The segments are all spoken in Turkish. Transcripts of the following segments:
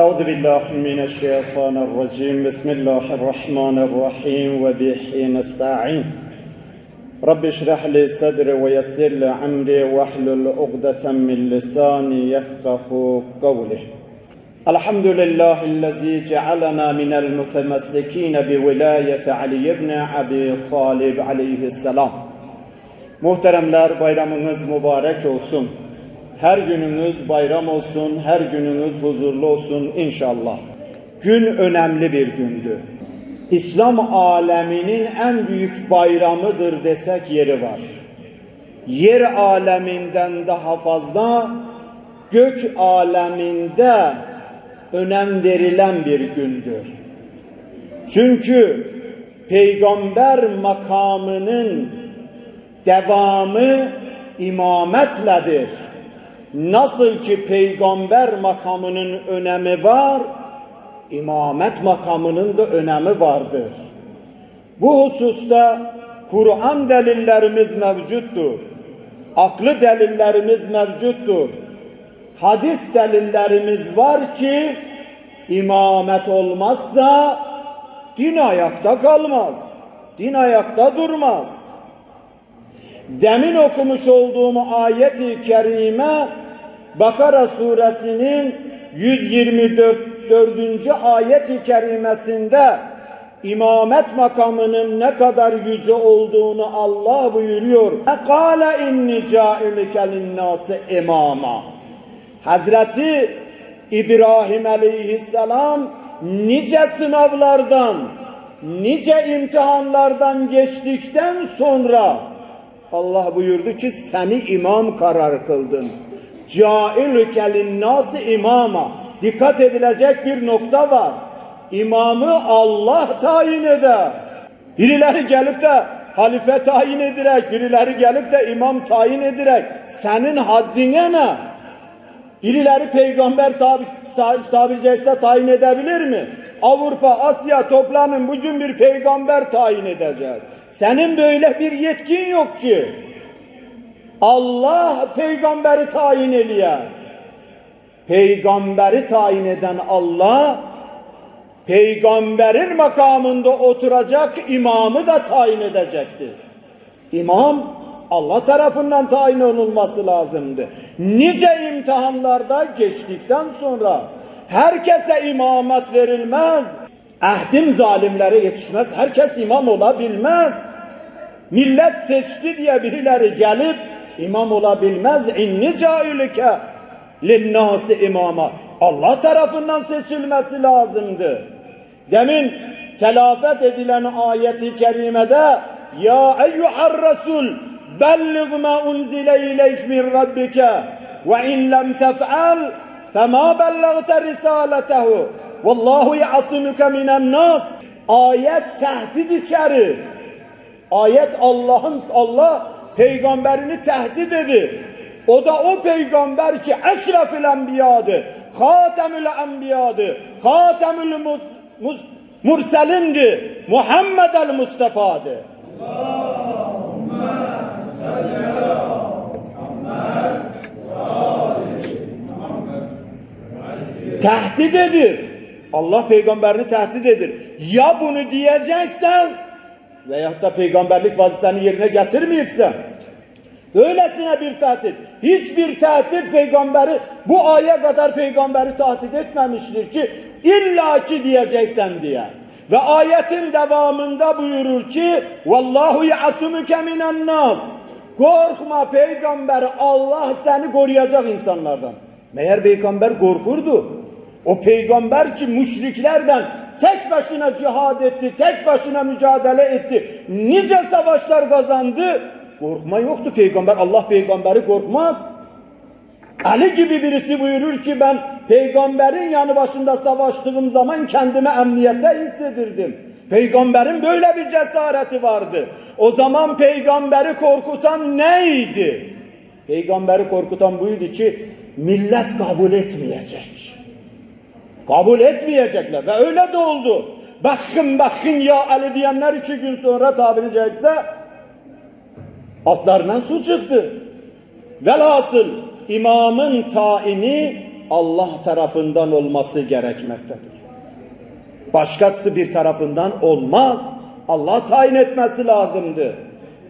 أعوذ بالله من الشيطان الرجيم. بسم الله الرحمن الرحيم. وبه نستعين. رب اشرح لي صدري ويسر لي أمري. واحلل عقدة من لساني يفقه قولي. الحمد لله الذي جعلنا من المتمسكين بولاية علي بن أبي طالب عليه السلام. Muhteremler bayramınız mübarek olsun. Her gününüz bayram olsun, her gününüz huzurlu olsun inşallah. Gün önemli bir gündü. İslam aleminin en büyük bayramıdır desek yeri var. Yer aleminden daha fazla gök aleminde önem verilen bir gündür. Çünkü peygamber makamının devamı imametledir. Nasıl ki peygamber makamının önemi var, imamet makamının da önemi vardır. Bu hususta Kur'an delillerimiz mevcuttur. Aklı delillerimiz mevcuttur. Hadis delillerimiz var ki imamet olmazsa din ayakta kalmaz. Din ayakta durmaz. Demin okumuş olduğum ayet-i kerime Bakara suresinin 124. ayet-i kerimesinde imamet makamının ne kadar yüce olduğunu Allah buyuruyor. Kale inni cailike linnâsi imama. Hazreti İbrahim aleyhisselam nice sınavlardan, nice imtihanlardan geçtikten sonra Allah buyurdu ki seni imam karar kıldım. Cailüke linnâsi imama. Dikkat edilecek bir nokta var. İmamı Allah tayin eder. Birileri gelip de halife tayin ederek, birileri gelip de imam tayin ederek senin haddine ne? Birileri peygamber tabi, tabiri caizse tayin edebilir mi? Avrupa, Asya toplanın bugün bir peygamber tayin edeceğiz. Senin böyle bir yetkin yok ki. Allah peygamberi tayin ediyor. Peygamberi tayin eden Allah peygamberin makamında oturacak imamı da tayin edecektir. İmam Allah tarafından tayin olunması lazımdı. Nice imtihanlarda geçtikten sonra herkese imamet verilmez. Ehdim zalimlere yetişmez. Herkes imam olabilmez. Millet seçti diye birileri gelip imam olabilmez. İnni cailike linnâsi imama. Allah tarafından seçilmesi lazımdı. Demin telafet edilen ayeti kerimede ya eyyuhar resul ma unzile ileyk min rabbike ve in lem tef'al fema bellagte risaletehu vallahu ya'simuke minen nas ayet tehdit içerir. Ayet Allah'ın Allah peygamberini tehdit edir. O da o peygamber ki eşrefil enbiyadı, hatemül enbiyadı, hatemül mu, mus, murselindi, Muhammed el Mustafa'dı. Tehdit edir. Allah peygamberini tehdit edir. Ya bunu diyeceksen veyahut da peygamberlik vazifeni yerine getirmeyipsen öylesine bir tehdit. Hiçbir tehdit peygamberi bu aya kadar peygamberi tehdit etmemiştir ki illa ki diyeceksen diye. Ve ayetin devamında buyurur ki Vallahu ya'sumuke minen nas. Korkma peygamber Allah seni koruyacak insanlardan. Meğer peygamber korkurdu. O peygamber ki müşriklerden tek başına cihad etti, tek başına mücadele etti. Nice savaşlar kazandı. Korkma yoktu peygamber. Allah peygamberi korkmaz. Ali gibi birisi buyurur ki ben peygamberin yanı başında savaştığım zaman kendimi emniyette hissedirdim. Peygamberin böyle bir cesareti vardı. O zaman peygamberi korkutan neydi? Peygamberi korkutan buydu ki millet kabul etmeyecek. Kabul etmeyecekler ve öyle de oldu. Bakın bakın ya Ali diyenler iki gün sonra tabiri caizse altlarından su çıktı. Velhasıl imamın taini Allah tarafından olması gerekmektedir. Başkası bir tarafından olmaz. Allah tayin etmesi lazımdı.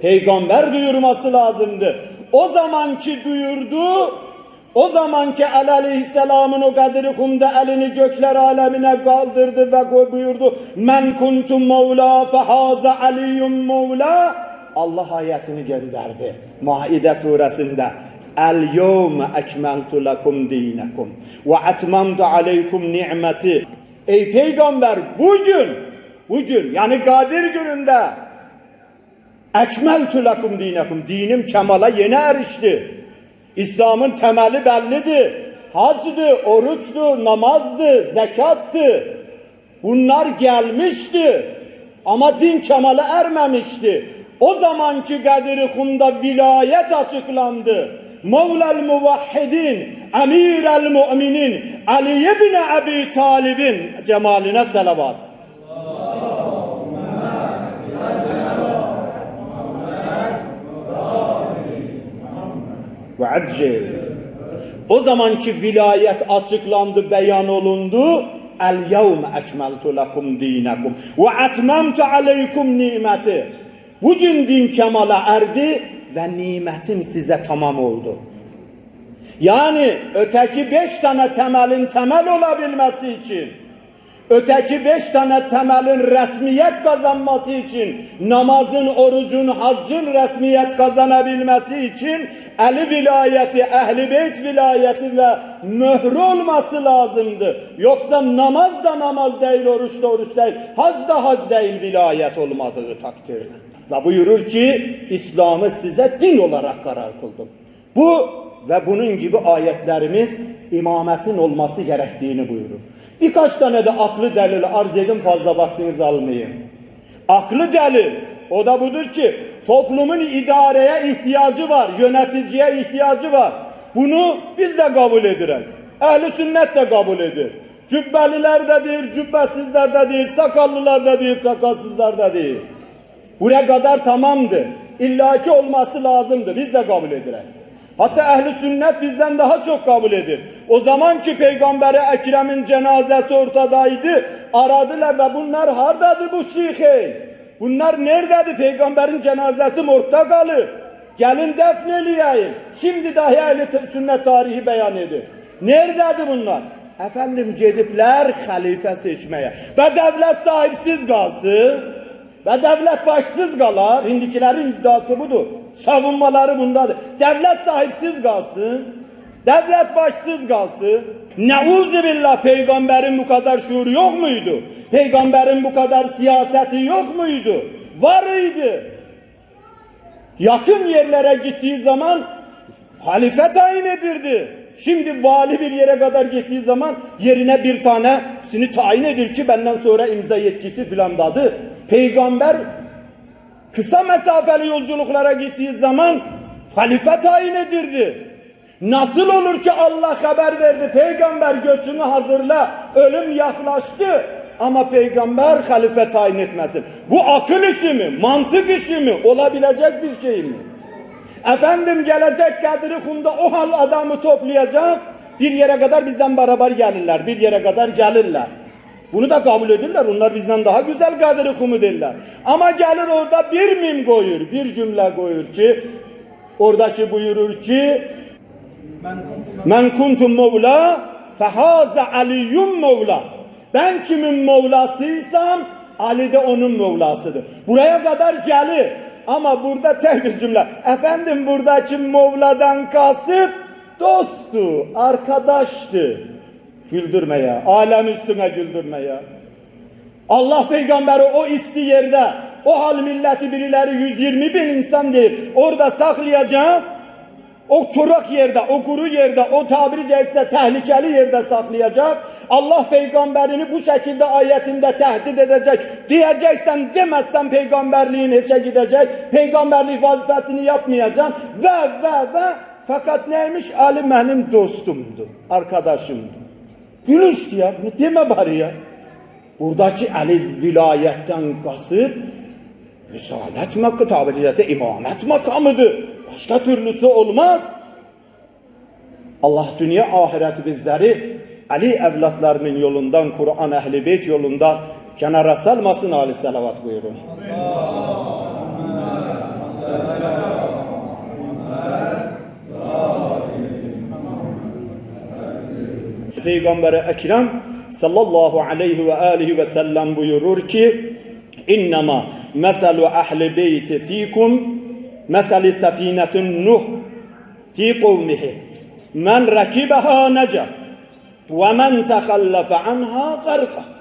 Peygamber duyurması lazımdı. O zamanki duyurdu, o zamanki Ali Aleyhisselam'ın o kadri humda elini gökler alemine kaldırdı ve buyurdu. Men kuntum mevla fehaza aliyyum mevla. Allah ayetini gönderdi. Maide suresinde. El yevme ekmeltu lekum dinekum ve atmamtu aleykum ni'meti. Ey peygamber bugün, bugün yani Kadir gününde ekmeltu lekum dinekum. Dinim kemala yeni erişti. İslam'ın temeli bellidir. Hacdı, oruçtu, namazdı, zekattı. Bunlar gelmişti. Ama din kemale ermemişti. O zamanki Kadir Hum'da vilayet açıklandı. Mevla'l muvahhidin, emirel müminin, Ali ibn Abi Talib'in cemaline selavat. Ve accil. O zamanki vilayet açıklandı, beyan olundu. El yevme ekmeltu lekum dinekum ve atmamtu aleykum nimeti. Bugün din kemala erdi ve nimetim size tamam oldu. Yani öteki beş tane temelin temel olabilmesi için Öteki beş tane temelin resmiyet kazanması için, namazın, orucun, haccın resmiyet kazanabilmesi için eli vilayeti, ehli beyt vilayeti ve mührü olması lazımdı. Yoksa namaz da namaz değil, oruç da oruç değil, hac da hac değil vilayet olmadığı takdirde. Ve buyurur ki İslam'ı size din olarak karar kıldım. Bu ve bunun gibi ayetlerimiz imametin olması gerektiğini buyurur. Birkaç tane de aklı delil arz edin fazla vaktinizi almayayım. Aklı delil o da budur ki toplumun idareye ihtiyacı var, yöneticiye ihtiyacı var. Bunu biz de kabul edirik. Ehli sünnet de kabul edir. Cübbeliler de değil, cübbesizler de değil, sakallılar da değil, sakalsızlar da değil. Buraya kadar tamamdı. İllaki olması lazımdı. Biz de kabul edirik. Hatta ehli sünnet bizden daha çok kabul edir. O zamanki peygamberi Ekrem'in cenazesi ortadaydı. Aradılar ve bunlar hardadı bu şeyheyn? Bunlar nerededir? Peygamberin cenazesi mortta kalır. Gelin defneleyeyim. Şimdi dahi ehli sünnet tarihi beyan edir. Nerededir bunlar? Efendim gedipler halife seçmeye. Ve devlet sahipsiz kalsın. Ve devlet başsız kalar. Hindikilerin iddiası budur. Savunmaları bundadır. Devlet sahipsiz kalsın. Devlet başsız kalsın. Neuzu billah peygamberin bu kadar şuuru yok muydu? Peygamberin bu kadar siyaseti yok muydu? Var idi. Yakın yerlere gittiği zaman halife tayin edirdi. Şimdi vali bir yere kadar gittiği zaman yerine bir tanesini tayin edir ki benden sonra imza yetkisi filan dadı. Peygamber kısa mesafeli yolculuklara gittiği zaman halife tayin edirdi. Nasıl olur ki Allah haber verdi peygamber göçünü hazırla ölüm yaklaştı ama peygamber halife tayin etmesin. Bu akıl işi mi mantık işi mi olabilecek bir şey mi? Efendim gelecek Kadri Hum'da o hal adamı toplayacak bir yere kadar bizden beraber gelirler bir yere kadar gelirler. Bunu da kabul edirler. Onlar bizden daha güzel Kadir Humu derler. Ama gelir orada bir mim koyur, bir cümle koyur ki oradaki buyurur ki Men kuntum mevla fehaze aliyyum mevla. Ben kimin mevlasıysam Ali de onun mevlasıdır. Buraya kadar gelir. Ama burada tek bir cümle. Efendim buradaki Mevla'dan kasıt dostu, arkadaştı. Güldürmeye, alem üstüne güldürmeye. Allah peygamberi o isti yerde, o hal milleti birileri 120 bin insan değil, orada saklayacak. O çorak yerde, o kuru yerde, o tabiri caizse tehlikeli yerde saklayacak. Allah peygamberini bu şekilde ayetinde tehdit edecek. Diyeceksen demezsen peygamberliğin hiçe gidecek. Peygamberlik vazifesini yapmayacak. Ve ve ve fakat neymiş? Ali benim dostumdu, arkadaşımdı. Gülüştü ya, bunu deme bari ya. Buradaki Ali vilayetten kasıt Risalet makamı tabiri caizse imamet makamıdır. Başka türlüsü olmaz. Allah dünya ahiret bizleri Ali evlatlarının yolundan, Kur'an ehli beyt yolundan kenara salmasın Ali salavat buyurun. Peygamber-i Ekrem sallallahu aleyhi ve aleyhi ve sellem buyurur ki İnnema meselu ehli beyti fikum meseli sefinetun nuh fi kavmihi men rakibaha neca ve men tehallafe anha garqa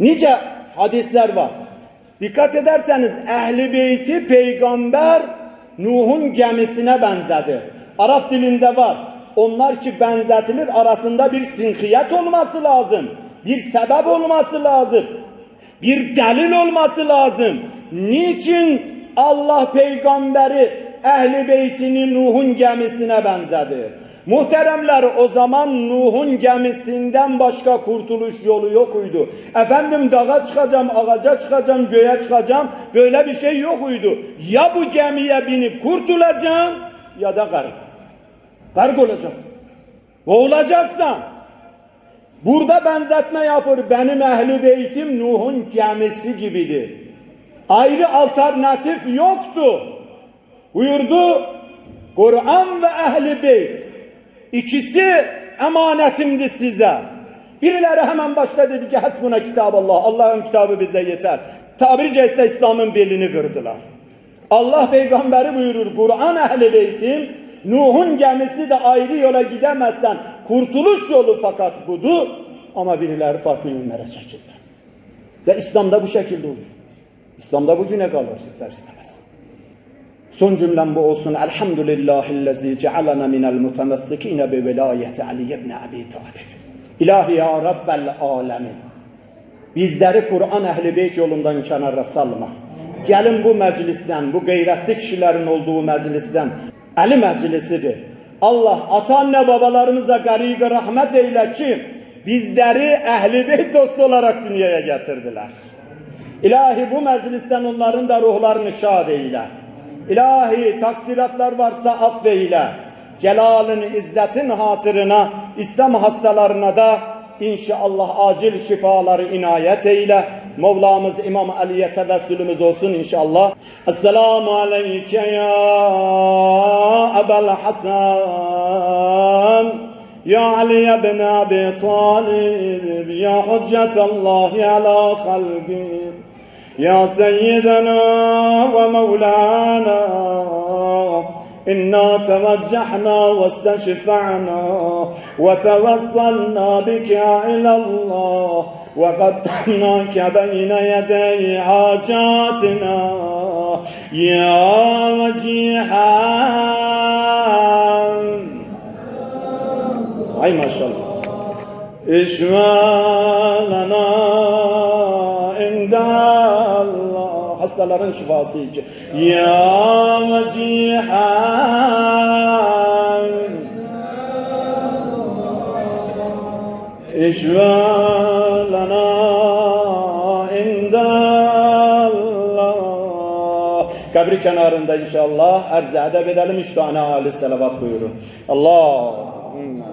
Nice hadisler var. Dikkat ederseniz ehli beyti peygamber Nuh'un gemisine benzedi. Arap dilinde var. Onlar ki benzetilir arasında bir sinkiyet olması lazım. Bir sebep olması lazım. Bir delil olması lazım. Niçin Allah peygamberi ehli beytini Nuh'un gemisine benzedi? Muhteremler o zaman Nuh'un gemisinden başka kurtuluş yolu yokuydu. Efendim dağa çıkacağım, ağaca çıkacağım, göğe çıkacağım. Böyle bir şey yokuydu. Ya bu gemiye binip kurtulacaksın ya da garip. Garip olacaksın. Boğulacaksan. Burada benzetme yapır. Benim ehli beytim Nuh'un gemisi gibidir. Ayrı alternatif yoktu. Buyurdu. Kur'an ve ehli beyt. İkisi emanetimdi size. Birileri hemen başta dedi ki hasbuna kitab Allah. Allah'ın kitabı bize yeter. Tabiri caizse İslam'ın belini kırdılar. Allah peygamberi buyurur Kur'an ehli beytim Nuh'un gemisi de ayrı yola gidemezsen kurtuluş yolu fakat budu ama birileri farklı yönlere çekildi. Ve İslam'da bu şekilde olur. İslam'da bugüne kalır ister istemez. Son cümlem bu olsun. Elhamdülillahillezî cealena minel mutemessikîne bi velayeti Ali ibn Abi Talib. İlahi ya Rabbel alemin. Bizleri Kur'an ehli beyt yolundan kenara salma. Gelin bu meclisten, bu gayretli kişilerin olduğu meclisten, Ali meclisidir. Allah ata anne babalarımıza gariga rahmet eyle ki bizleri ehli beyt dostu olarak dünyaya getirdiler. İlahi bu meclisten onların da ruhlarını şad eyle. İlahi taksiratlar varsa affeyle. Celalın, izzetin hatırına, İslam hastalarına da inşallah acil şifaları inayet eyle. Mevlamız İmam Ali'ye tevessülümüz olsun inşallah. Esselamu aleyke ya Ebel Hasan. Ya Ali ibn Abi Talib. Ya Hüccetallahi ala halqih. يا سيدنا ومولانا إنا توجحنا واستشفعنا وتوصلنا بك إلى الله وقدمناك بين يدي حاجاتنا. يا وجيها أي ما شاء الله. اشفى لنا عند الله. şifası için. Ya vecihan İndallah. Kabri kenarında inşallah erz edeb edelim. Üç tane âli selavat buyurun. Allahümme